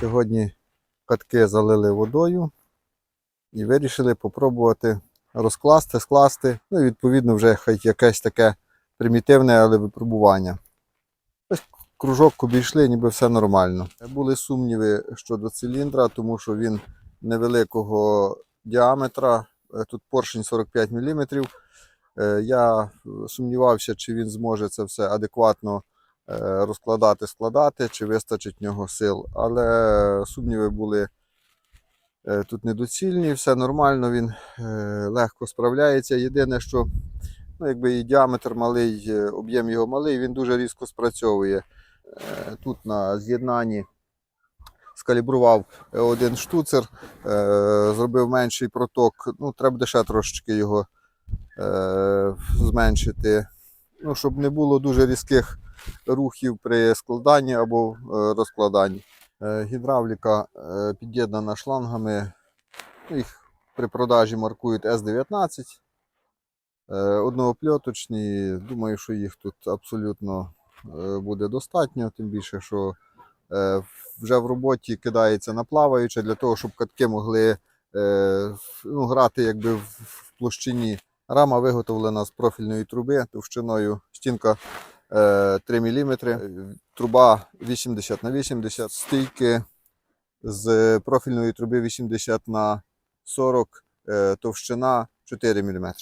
Сьогодні катки залили водою і вирішили попробувати розкласти, скласти. Ну і відповідно вже хай якесь таке примітивне, але випробування. Ось кружок обійшли, ніби все нормально. Були сумніви щодо циліндра, тому що він невеликого діаметра. Е, Тут поршень 45 мм. Я е, сумнівався, чи він зможе це все адекватно розкладати, складати, чи вистачить нього сил. Але сумніви були е, тут недоцільні, все нормально, він е, легко справляється. Єдине, що ну, якби і діаметр малий, е, об'єм його малий, він дуже різко спрацьовує. Е, Тут на з'єднанні скалібрував е, один штуцер, е, зробив менший проток. Ну, треба буде ще трошечки його е, зменшити. Ну, щоб не було дуже різких рухів при складанні або е, розкладанні. Е, Гідравліка е, під'єднана шлангами. Їх при продажі маркують С19. Е, Однопльоточні. Думаю, що їх тут абсолютно буде достатньо, тим більше, що вже в роботі кидається на плаваюче для того, щоб катки могли ну, грати якби в, площині. Рама виготовлена з профільної труби товщиною стінка 3 мм, труба 80 на 80, стійки з профільної труби 80 на 40, е, товщина 4 мм.